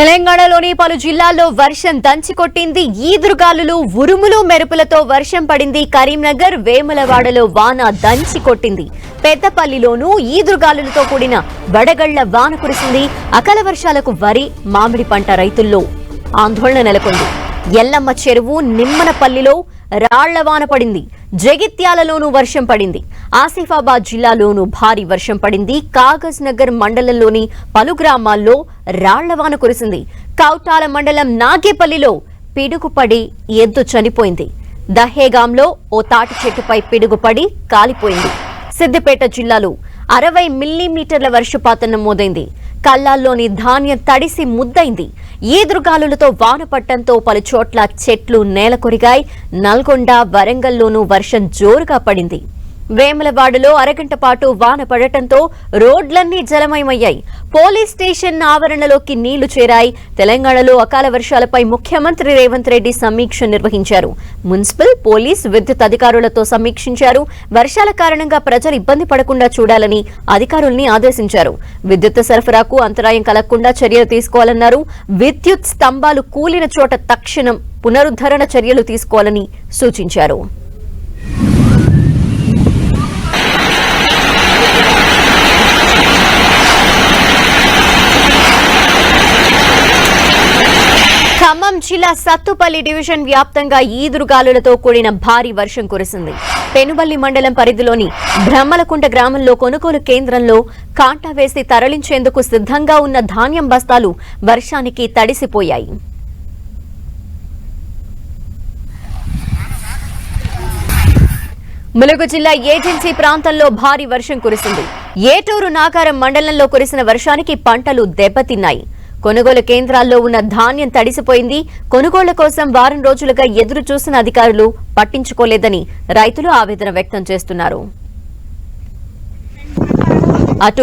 తెలంగాణలోని పలు జిల్లాల్లో వర్షం దంచికొట్టింది ఈదురుగాలులు ఉరుములు మెరుపులతో వర్షం పడింది. కరీంనగర్ వేములవాడలో వాన దంచి కొట్టింది. పెద్దపల్లిలోనూ ఈదురుగాలులతో కూడిన వడగళ్ళ వాన కురిసింది. అకాల వర్షాలకు వరి మామిడి పంట రైతుల్లో ఆందోళన నెలకొంది. ఎల్లమ్మ చెరువు నిమ్మనపల్లిలో రాళ్ళ వాన పడింది. జగిత్యాలలోనూ వర్షం పడింది. ఆసిఫాబాద్ జిల్లాలోనూ భారీ వర్షం పడింది. కాగజ్ నగర్ మండలంలోని పలు గ్రామాల్లో రాళ్ళ వాన కురిసింది. కౌటాల మండలం నాగేపల్లిలో పిడుగుపడి ఎద్దు చనిపోయింది. దహేగాంలో ఓ తాటి చెట్టుపై పిడుగుపడి కాలిపోయింది. సిద్దిపేట జిల్లాలో అరవై మిల్లీమీటర్ల వర్షపాతం నమోదైంది. కళ్ళాల్లోని ధాన్యం తడిసి ముద్దైంది. ఈదురుగాలులతో వాన పట్టడంతో పలుచోట్ల చెట్లు నేలకొరిగాయి. నల్గొండ వరంగల్లోనూ వర్షం జోరుగా పడింది. వేములవాడలో అరగంట పాటు వాన పడటంతో రోడ్లన్నీ జలమయమయ్యాయి. పోలీస్ స్టేషన్ ఆవరణలోకి నీళ్ళు చేరాయి. తెలంగాణలో అకాల వర్షాలపై ముఖ్యమంత్రి రేవంత్ రెడ్డి సమీక్ష నిర్వహించారు. మున్సిపల్ పోలీస్ విద్యుత్ అధికారులతో సమీక్షించారు. వర్షాల కారణంగా ప్రజలు ఇబ్బంది పడకుండా చూడాలని అధికారుల్ని ఆదేశించారు. విద్యుత్ సరఫరాకు అంతరాయం కలగకుండా చర్యలు తీసుకోవాలన్నారు. విద్యుత్ స్తంభాలు కూలిన చోట తక్షణం పునరుద్ధరణ చర్యలు తీసుకోవాలని సూచించారు. ఖమ్మం జిల్లా సత్తుపల్లి డివిజన్ వ్యాప్తంగా ఈదురుగాలులతో కూడిన భారీ వర్షం కురిసింది. పెనుబల్లి మండలం పరిధిలోని బ్రహ్మలకుంట గ్రామంలో కొనుగోలు కేంద్రంలో కాంటా వేసి తరలించేందుకు సిద్ధంగా ఉన్న ధాన్యం బస్తాలు వర్షానికి తడిసిపోయాయి. ములుగు జిల్లా ఏజెన్సీ ప్రాంతంలో భారీ వర్షం కురిసింది. ఏటూరు నాగారం మండలంలో కురిసిన వర్షానికి పంటలు దెబ్బతిన్నాయి. కొనుగోలు కేంద్రాల్లో ఉన్న ధాన్యం తడిసిపోయింది. కొనుగోళ్ళ కోసం వారం రోజులుగా ఎదురు చూసిన అధికారులు పట్టించుకోలేదని రైతులు ఆవేదన వ్యక్తం చేస్తున్నారు. అటు